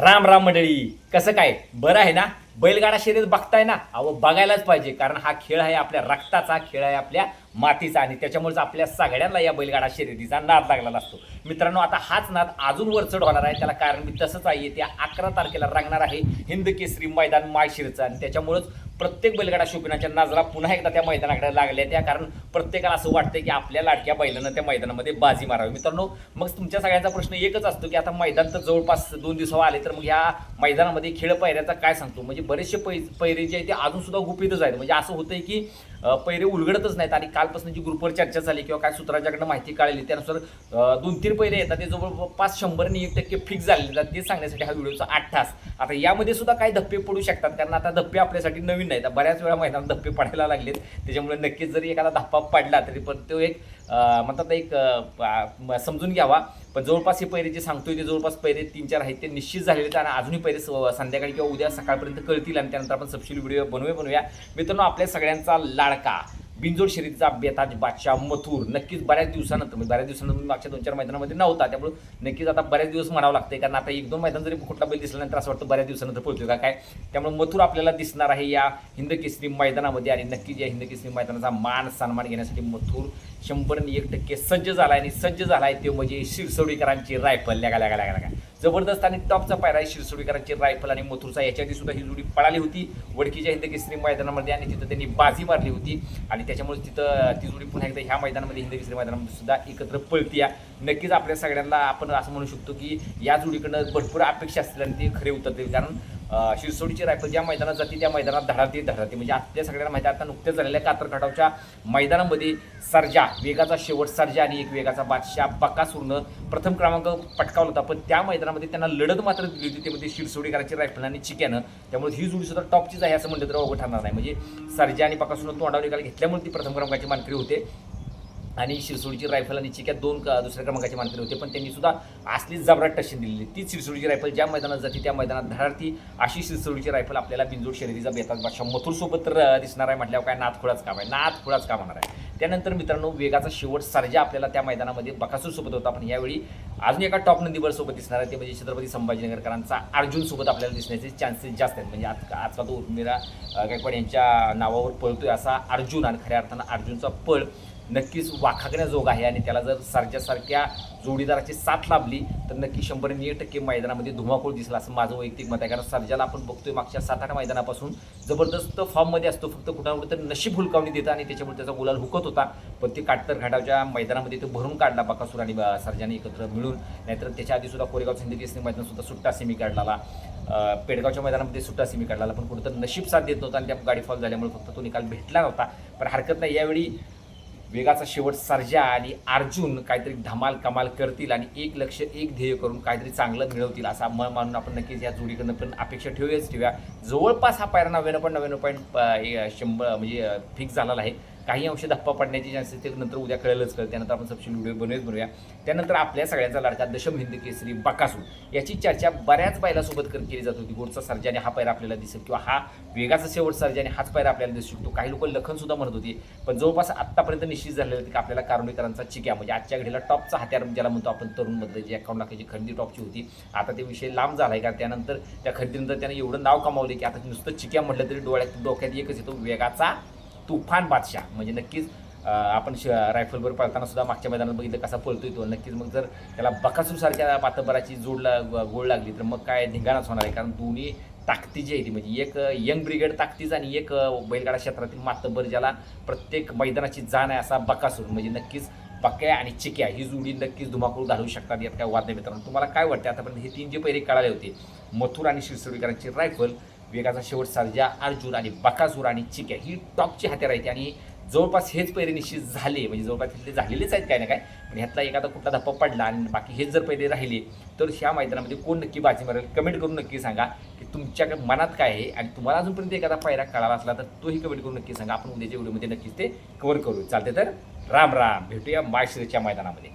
राम राम मंडळी कसं काय? बरं आहे ना? बैलगाडा शर्यत बघताय ना? अहो बघायलाच पाहिजे कारण हा खेळ आहे आपल्या रक्ताचा खेळ आहे आपल्या मातीचा आणि त्याच्यामुळेच आपल्या सगळ्यांना या बैलगाडा शर्यतीचा नाद लागलेला असतो. मित्रांनो आता हाच नाद अजून वरचढ होणार आहे. त्याला कारण मी तसंच आहे येत्या अकरा तारखेला रंगणार आहे हिंद केसरी मैदान माळशिरचं आणि त्याच्यामुळंच प्रत्येक बैलगाडा शौकीनाच्या नजरा पुन्हा एकदा त्या मैदानाकडे लागल्या त्या कारण प्रत्येकाला असं वाटतं की आपल्या लाडक्या बैलानं त्या मैदानामध्ये बाजी मारावी. मित्रांनो मग तुमच्या सगळ्यांचा प्रश्न एकच असतो की आता मैदान तर जवळपास दोन दिवसावर आले तर मग ह्या मैदानामध्ये खेळ पैऱ्याचा काय सांगतो? म्हणजे बरेचसे पै पैरे जे आहे ते अजूनसुद्धा गुपितच आहेत. म्हणजे असं होतंय की अं, पैरे उलगडतच नाहीत आणि कालपासून जी ग्रुपवर चर्चा झाली किंवा काय सूत्राच्याकडनं माहिती कळली त्यानुसार दोन तीन पैरे येतात. ते जवळपास शंभर आणि एक टक्के फिक्स झालेले ते सांगण्यासाठी हा व्हिडिओचा आठ तास. आता यामध्ये सुद्धा काही धप्पे पडू शकतात. कारण आता धप्पे आपल्यासाठी नवीन नाहीत बऱ्याच वेळा मैदानात धप्पे पडायला लागलेत. त्याच्यामुळे नक्कीच जरी एखादा धप्पा पडला तरी पण तो एक म्हणतात एक म- समजून घ्यावा. पण जवळपास हे पैरे जे सांगतोय ते जवळपास पैरे तीन चार आहेत ते निश्चित झालेले आहेत आणि अजूनही पैरे स- संध्याकाळी किंवा उद्या सकाळपर्यंत कळतील आणि त्यानंतर आपण सपशील व्हिडिओ बनवूया बनवूया. मित्रांनो आपल्या सगळ्यांचा लाडका. बिंजोड शर्यतीचा बेताज बादशाह मथुर. नक्कीच बऱ्याच दिवसानंतर म्हणजे बऱ्याच दिवसानंतर मागच्या दोन चार मैदानामध्ये नव्हता त्यामुळे नक्कीच आता बऱ्याच दिवस म्हणावं लागतंय कारण आता एक दोन मैदान जरी कुठला बैल दिसल्यानंतर असं वाटतं बऱ्याच दिवसानंतर पोहोचतो का काय? त्यामुळे मथुर आपल्याला दिसणार आहे या हिंद केसरी मैदानामध्ये आणि नक्कीच या हिंद केसरी मैदानाचा मान सन्मान घेण्यासाठी मथुर शंभर आणि एक टक्के सज्ज झाला आहे आणि सज्ज झाला आहे ते म्हणजे शिरसोडीकरांची रायफल. लगा लगा लगा लगा. जबरदस्त आणि टॉपचा पायरा आहे शिरसोडीकरांची रायफल आणि मथुरचा. याच्या आधी सुद्धा ही जोडी पळाली होती. वडकीच्या हिंद मैदानामध्ये आणि तिथं त्यांनी बाजी मारली होती. आणि त्याच्यामुळे तिथं ती जोडी पुन्हा एकदा ह्या मैदानामध्ये हिंद मैदानामध्ये सुद्धा एकत्र पळतीया नक्कीच आपल्या सगळ्यांना आपण असं म्हणू शकतो की या जोडीकडनं भरपूर अपेक्षा असतील आणि ते खरे उतरतील कारण शिरसोडीची रायफल ज्या मैदानात जाते त्या मैदानात धडाती धडाती म्हणजे आपल्या सगळ्यांना माहिती आहे आता नुकत्याच झालेल्या कातरखटावच्या मैदानामध्ये सर्जा वेगाचा शेवट सर्जा आणि एक वेगाचा बादशाह बकासूरनं प्रथम क्रमांक पटकावला होता. पण त्या मैदानामध्ये त्यांना लढत मात्र दिली होती. ते म्हणजे शिरसोडीकरांची रायफल आणि चिक्यानं. त्यामुळे ही जोडी सुद्धा टॉपचीच आहे असं म्हणलं तर अवघड ठरणार नाही. म्हणजे सर्जा आणि बकासूरनं तोंडावर निकाल घेतल्यामुळे ती प्रथम क्रमांकाची मानकरी होते. आणि शिरसोडीची रायफल आणि चिक्यात दोन दुसऱ्या क्रमांकाचे मानकरी होते. पण त्यांनी सुद्धा असलीच जबराट टशन दिलेली. तीच शिरसोडीची रायफल ज्या मैदानात जाते त्या मैदानात धडारती अशी शिरसोडीची रायफल आपल्याला बिंजोड शर्यतीचा बेताज बादशाह मथुर सोबत तर दिसणार आहे म्हटल्यावर काय नाथखुळाच काम आहे. नाथखुळाच काम होणार आहे. त्यानंतर मित्रांनो वेगाचा शेवट सर्जा आपल्याला त्या मैदानामध्ये बकासूर सोबत होता. पण यावेळी अजून एका टॉप नंदीवर सोबत दिसणार आहे. ते म्हणजे छत्रपती संभाजीनगरकरांचा अर्जुन सोबत आपल्याला दिसण्याचे चान्सेस जास्त आहेत. म्हणजे आज आजचा तो उर्मिरा गायकवाड यांच्या नावावर पळतोय असा अर्जुन आणि खऱ्या अर्थानं अर्जुनचा पळ नक्कीच वाखागण्याजोग आहे आणि त्याला जर सारख्यासारख्या जोडीदाराची साथ लाभली तर नक्की शंभर आणि एक टक्के मैदानामध्ये धुमाकूळ दिसला असं माझं वैयक्तिक मत आहे. कारण सर्जाला आपण बघतोय मागच्या सात आठ मैदानापासून जबरदस्त फॉर्ममध्ये असतो. फक्त कुठं कुठं तर नशीब हुलकावणी देतं आणि त्याच्यामुळे त्याचा गुलाल हुकत होता. पण ते काटतर घाटाच्या मैदानामध्ये तो भरून काढला बाकासूर आणि सर्जाने एकत्र मिळून. नाहीतर त्याच्या आधी सुद्धा कोरेगाव सिंधी केसरी सुट्टा सेमी काढला पेडगावच्या मैदानामध्ये सुट्टा सेमी काढला पण कुठं तर नशीब साथ देत नव्हता आणि त्या गाडी फॉल झाल्यामुळे फक्त तो निकाल भेटला नव्हता. पण हरकत नाही. यावेळी वेगाचा शेवट सर्जा आणि अर्जुन काहीतरी धमाल कमाल करतील आणि एक लक्ष एक ध्येय करून काहीतरी चांगलं मिळवतील असा मन मानून आपण नक्कीच या जोडीकडनं पण अपेक्षा ठेवूयाच. ठेवूया. जवळपास हा पायरा नव्याण्णव पण नव्याण्णव पॉईंट शंभर म्हणजे फिक्स झालेला आहे. काही अंश धप्पा पडण्याची चान्सेस ते नंतर उद्या कळेलच कळेल. त्यानंतर आपण सबशील व्हिडिओ बनवूयाच बनवूया. त्यानंतर आपल्या सगळ्यांचा लाडका दशम हिंद केसरी बकासूर याची चर्चा बऱ्याच बैलासोबत कर- केली जात होती. गोडचा सर्जाने हा पायरा आपल्याला दिसेल किंवा हा वेगाचा शेवट सर्जाने हाच पायरा आपल्याला दिसू शकतो. काही लोक लखनसुद्धा म्हणत होती पण जवळपास आत्तापर्यंत निश्चित झालेलं की आपल्याला कारुणीकरांचा चिक्या म्हणजे आजच्या घडीला टॉपचा हत्यार ज्याला म्हणतो आपण तरुणमध्ये जी अकाउंट लाखाची खरेदी टॉपची होती. आता ते विषय लांब झाला आहे का त्यानंतर त्या खरेदीनंतर त्याने एवढं नाव कमावले की आता नुसतं चिक्या म्हटलं तरी डोळ्यात डोक्यात एकच येतो वेगाचा तुफान बादशाह. म्हणजे नक्कीच आपण श रायफलवर पळताना सुद्धा मागच्या मैदानात बघितलं कसा पळतोय तो. नक्कीच मग जर त्याला बकासूरसारख्या पातबराची जोड ला गोळ लागली तर मग काय धिंगाणाच होणार आहे? कारण दोन्ही ताकदी जी आहे ती म्हणजे एक यंग ब्रिगेड ताकदीच आणि एक बैलगाडा क्षेत्रातील मातबर ज्याला प्रत्येक मैदानाची जाण आहे असा बकासूर. म्हणजे नक्कीच बक्या आणि चिक्या ही जोडी नक्कीच धुमाकूळ घालू शकतात यात काय वाद नाही मित्रांनो. तुम्हाला काय वाटतं आतापर्यंत हे तीन जे पहिले कळाले होते मथुर आणि शिरसोडीकरांची रायफल वेगाचा शेवट सर्जा अर्जुन आणि बकासूर आणि चिक्या. ही टॉपची हत्यार आहेत आणि जवळपास हेच पहिले निश्चित झाले. म्हणजे जवळपास तिथले झालेलेच आहेत काय ना काय पण ह्यातला एखादा कुठला धप्पा पडला आणि बाकी हेच जर पहिले राहिले तर ह्या मैदानामध्ये कोण नक्की बाजी मारेल? कमेंट करून नक्की सांगा की तुमच्या मनात काय आहे आणि तुम्हाला अजूनपर्यंत एखादा पायरा कळाला असला तर तोही कमेंट करून नक्की सांगा. आपण उद्याच्या व्हिडिओमध्ये नक्कीच ते कव्हर करू. चालते तर राम राम. भेटूया माळशिरच्या मैदानामध्ये.